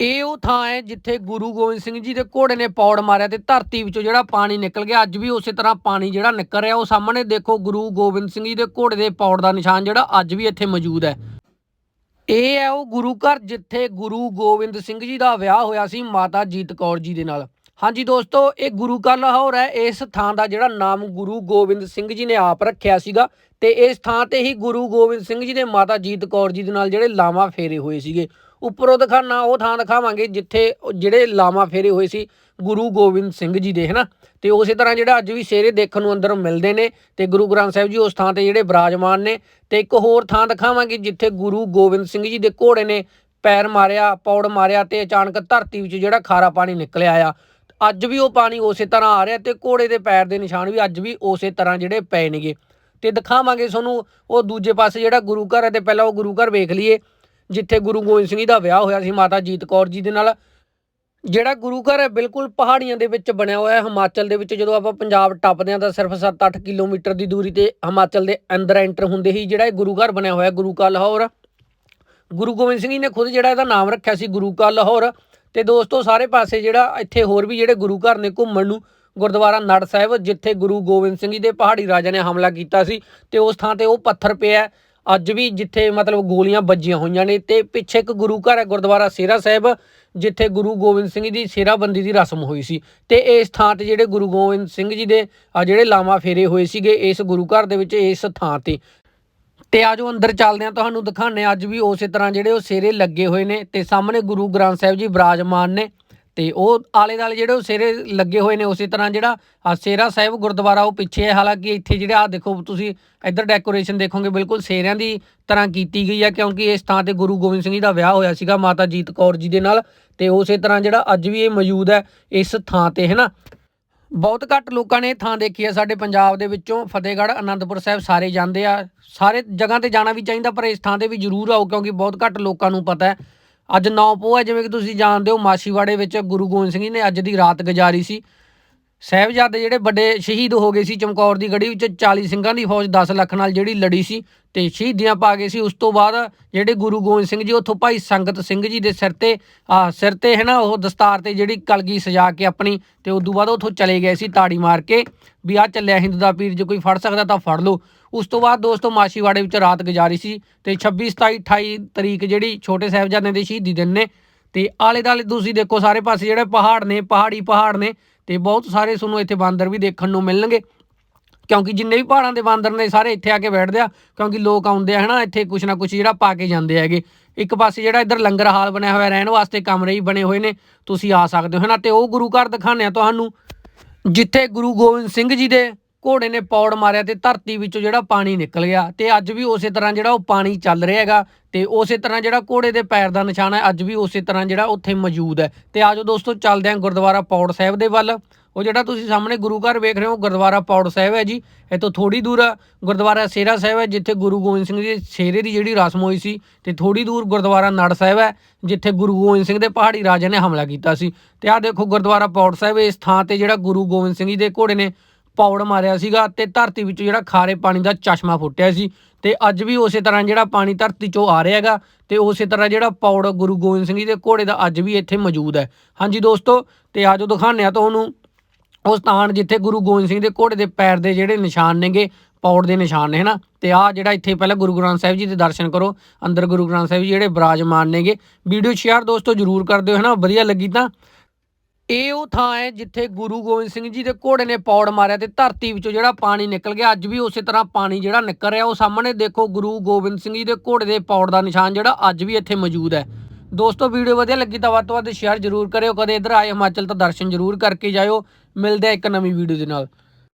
ਇਹ ਉਹ ਥਾਂ ਹੈ ਜਿੱਥੇ ਗੁਰੂ ਗੋਬਿੰਦ ਸਿੰਘ ਜੀ ਦੇ ਘੋੜੇ ਨੇ ਪੌੜ ਮਾਰਿਆ ਤੇ ਧਰਤੀ ਵਿੱਚੋਂ ਜਿਹੜਾ ਪਾਣੀ ਨਿਕਲ ਗਿਆ। ਅੱਜ ਵੀ ਉਸੇ ਤਰ੍ਹਾਂ ਪਾਣੀ ਜਿਹੜਾ ਨਿਕਲ ਰਿਹਾ, ਉਹ ਸਾਹਮਣੇ ਦੇਖੋ ਗੁਰੂ ਗੋਬਿੰਦ ਸਿੰਘ ਜੀ ਦੇ ਘੋੜੇ ਦੇ ਪੌੜ ਦਾ ਨਿਸ਼ਾਨ ਜਿਹੜਾ ਅੱਜ ਵੀ ਇੱਥੇ ਮੌਜੂਦ ਹੈ। ਇਹ ਹੈ ਉਹ ਗੁਰੂ ਘਰ ਜਿੱਥੇ ਗੁਰੂ ਗੋਬਿੰਦ ਸਿੰਘ ਜੀ ਦਾ ਵਿਆਹ ਹੋਇਆ ਸੀ ਮਾਤਾ ਜੀਤ ਕੌਰ ਜੀ ਦੇ ਨਾਲ। ਹਾਂਜੀ ਦੋਸਤੋ, ਇਹ ਗੁਰੂ ਘਰ ਲਾਹੌਰ ਹੈ। ਇਸ ਥਾਂ ਦਾ ਜਿਹੜਾ ਨਾਮ ਗੁਰੂ ਗੋਬਿੰਦ ਸਿੰਘ ਜੀ ਨੇ ਆਪ ਰੱਖਿਆ ਸੀਗਾ ਤੇ ਇਸ ਥਾਂ ਤੇ ਹੀ ਗੁਰੂ ਗੋਬਿੰਦ ਸਿੰਘ ਜੀ ਦੇ ਮਾਤਾ ਜੀਤ ਕੌਰ ਜੀ ਦੇ ਨਾਲ ਜਿਹੜੇ ਲਾਵਾਂ ਫੇਰੇ ਹੋਏ ਸੀਗੇ। ਉੱਪਰੋਂ ਦਿਖਾਣਾ, ਉਹ ਥਾਂ ਦਿਖਾਵਾਂਗੇ ਜਿੱਥੇ ਜਿਹੜੇ ਲਾਵਾਂ ਫੇਰੇ ਹੋਏ ਸੀ, ਗੁਰੂ ਗੋਬਿੰਦ ਸਿੰਘ ਜੀ ਦੇ, ਹਨਾ? ਤੇ ਉਸੇ ਤਰ੍ਹਾਂ ਜਿਹੜਾ ਅੱਜ ਵੀ ਸ਼ੇਰੇ ਦੇਖਣ ਨੂੰ ਅੰਦਰ ਮਿਲਦੇ ਨੇ, ਤੇ ਗੁਰੂ ਗ੍ਰੰਥ ਸਾਹਿਬ ਜੀ ਉਸ ਥਾਂ ਤੇ ਜਿਹੜੇ ਬਰਾਜਮਾਨ ਨੇ, ਤੇ ਇੱਕ ਹੋਰ ਥਾਂ ਦਿਖਾਵਾਂਗੇ ਜਿੱਥੇ ਗੁਰੂ ਗੋਬਿੰਦ ਸਿੰਘ ਜੀ ਦੇ ਘੋੜੇ ਨੇ ਪੈਰ ਮਾਰਿਆ, ਪੌੜ ਮਾਰਿਆ ਤੇ ਅਚਾਨਕ ਧਰਤੀ ਵਿੱਚ ਜਿਹੜਾ ਖਾਰਾ ਪਾਣੀ ਨਿਕਲਿਆ ਆ। ਅੱਜ ਵੀ ਉਹ ਪਾਣੀ ਉਸੇ ਤਰ੍ਹਾਂ ਆ ਰਿਹਾ ਤੇ ਘੋੜੇ ਦੇ ਪੈਰ ਦੇ ਨਿਸ਼ਾਨ ਵੀ ਅੱਜ ਵੀ ਉਸੇ ਤਰ੍ਹਾਂ ਜਿਹੜੇ ਪਏ ਨੇਗੇ। ਤੇ ਦਿਖਾਵਾਂਗੇ ਤੁਹਾਨੂੰ ਉਹ ਦੂਜੇ ਪਾਸੇ ਜਿਹੜਾ ਗੁਰੂ ਘਰ ਹੈ ਤੇ ਪਹਿਲਾਂ ਉਹ ਗੁਰੂ ਘਰ ਵੇਖ ਲਈਏ। ਜਿੱਥੇ ਗੁਰੂ ਗੋਬਿੰਦ ਸਿੰਘ ਜੀ ਦਾ ਵਿਆਹ ਹੋਇਆ ਸੀ ਮਾਤਾ ਜੀਤ ਕੌਰ ਜੀ ਦੇ ਨਾਲ, ਜਿਹੜਾ ਗੁਰੂ ਘਰ ਹੈ ਬਿਲਕੁਲ ਪਹਾੜੀਆਂ ਦੇ ਵਿੱਚ ਬਣਿਆ ਹੋਇਆ ਹੈ, ਹਿਮਾਚਲ ਦੇ ਵਿੱਚ ਜਦੋਂ ਆਪਾਂ ਪੰਜਾਬ ਟੱਪਦੇ ਹਾਂ ਤਾਂ ਸਿਰਫ 7-8 ਕਿਲੋਮੀਟਰ ਦੀ ਦੂਰੀ ਤੇ ਹਿਮਾਚਲ ਦੇ ਅੰਦਰ ਐਂਟਰ ਹੁੰਦੇ ਹੀ ਜਿਹੜਾ ਇਹ ਗੁਰੂ ਘਰ ਬਣਿਆ ਹੋਇਆ ਗੁਰੂ ਕਾ ਲਾਹੌਰ। ਗੁਰੂ ਗੋਬਿੰਦ ਸਿੰਘ ਜੀ ਨੇ ਖੁਦ ਜਿਹੜਾ ਇਹਦਾ ਨਾਮ ਰੱਖਿਆ ਸੀ ਗੁਰੂ ਕਾ ਲਾਹੌਰ ਤੇ ਦੋਸਤੋ ਸਾਰੇ ਪਾਸੇ ਜਿਹੜਾ ਇੱਥੇ ਹੋਰ ਵੀ ਜਿਹੜੇ ਗੁਰੂ ਘਰ ਨੇ ਘੁੰਮਣ ਨੂੰ, ਗੁਰਦੁਆਰਾ ਨੜ ਸਾਹਿਬ ਜਿੱਥੇ ਗੁਰੂ ਗੋਬਿੰਦ ਸਿੰਘ ਜੀ ਦੇ ਪਹਾੜੀ ਰਾਜਾ ਨੇ ਹਮਲਾ ਕੀਤਾ ਸੀ ਤੇ ਉਸ ਥਾਂ ਤੇ ਉਹ ਪੱਥਰ ਪਿਆ ਅੱਜ ਵੀ ਜਿੱਥੇ ਮਤਲਬ ਗੋਲੀਆਂ ਵੱਜੀਆਂ ਹੋਈਆਂ ਨੇ ਤੇ ਪਿੱਛੇ ਇੱਕ ਗੁਰੂ ਘਰ ਹੈ, ਗੁਰਦੁਆਰਾ ਸੇਰਾ ਸਾਹਿਬ, ਜਿੱਥੇ ਗੁਰੂ ਗੋਬਿੰਦ ਸਿੰਘ ਜੀ ਦੀ ਸੇਰਾਬੰਦੀ ਦੀ ਰਸਮ ਹੋਈ ਸੀ। ਤੇ ਇਸ ਥਾਂ ਤੇ ਜਿਹੜੇ ਗੁਰੂ ਗੋਬਿੰਦ ਸਿੰਘ ਜੀ ਦੇ ਜਿਹੜੇ ਲਾਵਾਂ ਫੇਰੇ ਹੋਏ ਸੀਗੇ, ਇਸ ਗੁਰੂ ਘਰ ਦੇ ਵਿੱਚ ਇਸ ਥਾਂ ਤੇ। ਤੇ ਆਜੋ ਅੰਦਰ ਚੱਲਦੇ ਆ ਤੁਹਾਨੂੰ ਦਿਖਾਣੇ ਅੱਜ ਵੀ ਉਸੇ ਤਰ੍ਹਾਂ ਜਿਹੜੇ ਉਹ ਸੇਰੇ ਲੱਗੇ ਹੋਏ ਨੇ ਤੇ ਸਾਹਮਣੇ ਗੁਰੂ ਗ੍ਰੰਥ ਸਾਹਿਬ ਜੀ ਬਿਰਾਜਮਾਨ ਨੇ। ਤੇ ਉਹ ਆਲੇ ਦਾਲੇ ਜਿਹੜੇ ਉਹ ਸੇਰੇ ਲੱਗੇ ਹੋਏ ਨੇ, ਉਸੇ ਤਰ੍ਹਾਂ ਜਿਹੜਾ ਆ ਸੇਰਾ ਸਾਹਿਬ ਗੁਰਦੁਆਰਾ, ਉਹ ਪਿੱਛੇ ਹੈ। ਹਾਲਾਂਕਿ ਇੱਥੇ ਜਿਹੜਾ ਆ ਦੇਖੋ, ਤੁਸੀਂ ਇੱਧਰ ਡੈਕੋਰੇਸ਼ਨ ਦੇਖੋਗੇ, ਬਿਲਕੁਲ ਸੇਰਿਆਂ ਦੀ ਤਰ੍ਹਾਂ ਕੀਤੀ ਗਈ ਹੈ, ਕਿਉਂਕਿ ਇਸ ਥਾਂ ਤੇ ਗੁਰੂ ਗੋਬਿੰਦ ਸਿੰਘ ਜੀ ਦਾ ਵਿਆਹ ਹੋਇਆ ਸੀਗਾ, ਮਾਤਾ ਜੀਤ ਕੌਰ ਜੀ ਦੇ ਨਾਲ। ਤੇ ਉਸੇ ਤਰ੍ਹਾਂ ਜਿਹੜਾ ਅੱਜ ਵੀ ਇਹ ਮੌਜੂਦ ਹੈ, ਇਸ ਥਾਂ ਤੇ, ਹੈ ਨਾ? ਬਹੁਤ ਘੱਟ ਲੋਕਾਂ ਨੇ ਇਹ ਥਾਂ ਦੇਖੀ ਹੈ। ਸਾਡੇ ਪੰਜਾਬ ਦੇ ਵਿੱਚੋਂ ਫਤਿਹਗੜ੍ਹ, ਅਨੰਦਪੁਰ ਸਾਹਿਬ ਸਾਰੇ ਜਾਂਦੇ ਆ। ਸਾਰੇ ਜਗ੍ਹਾ ਤੇ ਜਾਣਾ ਵੀ ਚਾਹੀਦਾ, ਪਰ ਇਸ ਥਾਂ ਤੇ ਵੀ ਜ਼ਰੂਰ ਆਓ, ਕਿਉਂਕਿ ਬਹੁਤ ਘੱਟ ਲੋਕਾਂ ਨੂੰ ਪਤਾ ਹੈ। ਅੱਜ ਨੌ ਪੋਹ ਹੈ ਜਿਵੇਂ ਕਿ ਤੁਸੀਂ ਜਾਣਦੇ ਹੋ, ਮਾਛੀਵਾੜੇ ਵਿੱਚ ਗੁਰੂ ਗੋਬਿੰਦ ਸਿੰਘ ਜੀ ਨੇ ਅੱਜ ਦੀ ਰਾਤ ਗੁਜ਼ਾਰੀ ਸੀ। ਸਾਹਿਬਜ਼ਾਦੇ ਜਿਹੜੇ ਵੱਡੇ ਸ਼ਹੀਦ ਹੋ ਗਏ ਸੀ ਚਮਕੌਰ ਦੀ ਗੜੀ ਵਿੱਚ 40 ਸਿੰਘਾਂ ਦੀ ਫੌਜ 10 ਲੱਖ ਨਾਲ ਜਿਹੜੀ ਲੜੀ ਸੀ ਤੇ ਸ਼ਹੀਦੀਆਂ ਪਾ ਗਏ ਸੀ। ਉਸ ਤੋਂ ਬਾਅਦ ਜਿਹੜੇ ਗੁਰੂ ਗੋਬਿੰਦ ਸਿੰਘ ਜੀ, ਉੱਥੋਂ ਭਾਈ ਸੰਗਤ ਸਿੰਘ ਜੀ ਦੇ ਸਿਰ ਤੇ, ਆ, ਸਿਰ ਤੇ ਹੈ ਨਾ ਉਹ ਦਸਤਾਰ ਤੇ ਜਿਹੜੀ ਕਲਗੀ ਸਜਾ ਕੇ ਆਪਣੀ ਤੇ ਉਸ ਤੋਂ ਬਾਅਦ ਉੱਥੋਂ ਚਲੇ ਗਏ ਸੀ ਤਾੜੀ ਮਾਰ ਕੇ, ਵੀ ਆ ਚੱਲਿਆ ਹਿੰਦੂ ਦਾ ਪੀਰ, ਜੇ ਕੋਈ ਫੜ ਸਕਦਾ ਤਾਂ ਫੜ ਲਓ। ਉਸ ਤੋਂ ਬਾਅਦ ਦੋਸਤੋ ਮਾਛੀਵਾੜੇ ਵਿੱਚ ਰਾਤ ਗੁਜ਼ਾਰੀ ਸੀ ਤੇ 26 27 28 ਤਰੀਕ ਜਿਹੜੀ ਛੋਟੇ ਸਾਹਿਬਜ਼ਾਦਿਆਂ ਦੇ ਸ਼ਹੀਦੀ ਦਿਨ ਨੇ। ਤੇ ਆਲੇ ਦਾਲੇ ਤੁਸੀਂ ਦੇਖੋ ਸਾਰੇ ਪਾਸੇ ਜਿਹੜੇ ਪਹਾੜ ਨੇ, ਪਹਾੜੀ ਪਹਾੜ ਨੇ ਤੇ ਬਹੁਤ ਸਾਰੇ ਤੁਹਾਨੂੰ ਇੱਥੇ ਬਾਂਦਰ ਵੀ ਦੇਖਣ ਨੂੰ ਮਿਲਣਗੇ। ਕਿਉਂਕਿ ਜਿੰਨੇ ਵੀ ਪਹਾੜਾਂ ਦੇ ਬਾਂਦਰ ਨੇ ਸਾਰੇ ਇੱਥੇ ਆ ਕੇ ਬੈਠਦੇ ਆ, ਕਿਉਂਕਿ ਲੋਕ ਆਉਂਦੇ ਆ, ਹਨਾ, ਇੱਥੇ ਕੁਛ ਨਾ ਕੁਛ ਜਿਹੜਾ ਪਾ ਕੇ ਜਾਂਦੇ ਹੈਗੇ। ਇੱਕ ਪਾਸੇ ਜਿਹੜਾ ਇੱਧਰ ਲੰਗਰ ਹਾਲ ਬਣਿਆ ਹੋਇਆ, ਰਹਿਣ ਵਾਸਤੇ ਕਮਰੇ ਹੀ ਬਣੇ ਹੋਏ ਨੇ, ਤੁਸੀਂ ਆ ਸਕਦੇ ਹੋ, ਹਨਾ, ਤੇ ਉਹ ਗੁਰੂ ਘਰ ਦਿਖਾਣੇ ਆ ਤੁਹਾਨੂੰ, ਜਿੱਥੇ ਗੁਰੂ ਗੋਬਿੰਦ ਸਿੰਘ ਜੀ ਦੇ ਘੋੜੇ ਨੇ ਪੌੜ ਮਾਰਿਆ ਤੇ ਧਰਤੀ ਵਿੱਚੋਂ ਜਿਹੜਾ ਪਾਣੀ ਨਿਕਲ ਗਿਆ ਤੇ ਅੱਜ ਵੀ ਉਸੇ ਤਰ੍ਹਾਂ ਜਿਹੜਾ ਉਹ ਪਾਣੀ ਚੱਲ ਰਿਹਾ ਹੈਗਾ ਤੇ ਉਸੇ ਤਰ੍ਹਾਂ ਜਿਹੜਾ ਘੋੜੇ ਦੇ ਪੈਰ ਦਾ ਨਿਸ਼ਾਨ ਹੈ, ਅੱਜ ਵੀ ਉਸੇ ਤਰ੍ਹਾਂ ਜਿਹੜਾ ਉੱਥੇ ਮੌਜੂਦ ਹੈ। ਤੇ ਆਜੋ ਦੋਸਤੋ, ਚੱਲਦੇ ਹਾਂ ਗੁਰਦੁਆਰਾ ਪੌੜ ਸਾਹਿਬ ਦੇ ਵੱਲ। ਉਹ ਜਿਹੜਾ ਤੁਸੀਂ ਸਾਹਮਣੇ ਗੁਰੂ ਘਰ ਵੇਖ ਰਹੇ ਹੋ, ਗੁਰਦੁਆਰਾ ਪੌੜ ਸਾਹਿਬ ਹੈ ਜੀ। ਇੱਥੋਂ ਥੋੜੀ ਦੂਰ ਗੁਰਦੁਆਰਾ ਸੇਰਾ ਸਾਹਿਬ ਹੈ, ਜਿੱਥੇ ਗੁਰੂ ਗੋਬਿੰਦ ਸਿੰਘ ਜੀ ਦੇ ਸ਼ੇਰੇ ਦੀ ਜਿਹੜੀ ਰਸਮ ਹੋਈ ਸੀ ਤੇ ਥੋੜੀ ਦੂਰ ਗੁਰਦੁਆਰਾ ਨੜ ਸਾਹਿਬ ਹੈ, ਜਿੱਥੇ ਗੁਰੂ ਗੋਬਿੰਦ ਸਿੰਘ ਦੇ ਪਹਾੜੀ ਰਾਜੇ ਨੇ ਹਮਲਾ ਕੀਤਾ ਸੀ। ਤੇ ਆਹ ਦੇਖੋ ਗੁਰਦੁਆਰਾ ਪੌੜ ਸਾਹਿਬ, ਇਸ ਥਾਂ ਤੇ ਜਿਹੜਾ ਗੁਰੂ ਗੋਬਿੰਦ ਸਿੰਘ ਜੀ ਦੇ ਘੋੜੇ ਨੇ ਪੌੜ ਮਾਰਿਆ ਸੀਗਾ ਤੇ ਧਰਤੀ ਵਿੱਚੋਂ ਜਿਹੜਾ ਖਾਰੇ ਪਾਣੀ ਦਾ ਚਸ਼ਮਾ ਫੁੱਟਿਆ ਸੀ ਤੇ ਅੱਜ ਵੀ ਉਸੇ ਤਰ੍ਹਾਂ ਜਿਹੜਾ ਪਾਣੀ ਧਰਤੀ ਚੋਂ ਆ ਰਿਹਾ ਹੈਗਾ ਤੇ ਉਸੇ ਤਰ੍ਹਾਂ ਜਿਹੜਾ ਪੌੜ ਗੁਰੂ ਗੋਬਿੰਦ ਸਿੰਘ ਜੀ ਦੇ ਘੋੜੇ ਦਾ ਅੱਜ ਵੀ ਇੱਥੇ ਮੌਜੂਦ ਹੈ। ਹਾਂਜੀ ਦੋਸਤੋ, ਤੇ ਆਜੋ ਦਿਖਾਉਂਦੇ ਆ ਤੁਹਾਨੂੰ ਉਹ ਸਥਾਨ ਜਿੱਥੇ ਗੁਰੂ ਗੋਬਿੰਦ ਸਿੰਘ ਦੇ ਘੋੜੇ ਦੇ ਪੈਰ ਦੇ ਜਿਹੜੇ ਨਿਸ਼ਾਨ ਨੇਗੇ, ਪੌੜ ਦੇ ਨਿਸ਼ਾਨ ਨੇ, ਹਨਾ? ਤੇ ਆ ਜਿਹੜਾ ਇੱਥੇ ਪਹਿਲਾਂ ਗੁਰੂ ਗ੍ਰੰਥ ਸਾਹਿਬ ਜੀ ਦੇ ਦਰਸ਼ਨ ਕਰੋ, ਅੰਦਰ ਗੁਰੂ ਗ੍ਰੰਥ ਸਾਹਿਬ ਜੀ ਜਿਹੜੇ ਬਰਾਜਮਾਨ ਨੇਗੇ। ਵੀਡੀਓ ਸ਼ੇਅਰ ਦੋਸਤੋ ਜਰੂਰ ਕਰ ਦਿਓ, ਹਨਾ? ਵਧੀਆ ਲੱਗੀ ਤਾਂ ਇਹ ਉਹ ਥਾਂ ਹੈ ਜਿੱਥੇ ਗੁਰੂ ਗੋਬਿੰਦ ਸਿੰਘ ਜੀ ਦੇ ਘੋੜੇ ਨੇ ਪੌੜ ਮਾਰਿਆ ਤੇ ਧਰਤੀ ਵਿੱਚੋਂ ਜਿਹੜਾ ਪਾਣੀ ਨਿਕਲ ਗਿਆ, ਅੱਜ ਵੀ ਉਸੇ ਤਰ੍ਹਾਂ ਪਾਣੀ ਜਿਹੜਾ ਨਿਕਲ ਰਿਹਾ, ਉਹ ਸਾਹਮਣੇ ਦੇਖੋ ਗੁਰੂ ਗੋਬਿੰਦ ਸਿੰਘ ਜੀ ਦੇ ਘੋੜੇ ਦੇ ਪੌੜ ਦਾ ਨਿਸ਼ਾਨ ਜਿਹੜਾ ਅੱਜ ਵੀ ਇੱਥੇ ਮੌਜੂਦ ਹੈ। ਦੋਸਤੋ, ਵੀਡੀਓ ਵਧੀਆ ਲੱਗੀ ਤਾਂ ਵੱਧ ਤੋਂ ਵੱਧ ਸ਼ੇਅਰ ਜ਼ਰੂਰ ਕਰਿਓ, ਕਦੇ ਇੱਧਰ ਆਏ ਹਿਮਾਚਲ ਤਾਂ ਦਰਸ਼ਨ ਜ਼ਰੂਰ ਕਰਕੇ ਜਾਇਓ। ਮਿਲਦੇ ਆ ਇੱਕ ਨਵੀਂ ਵੀਡੀਓ ਦੇ ਨਾਲ।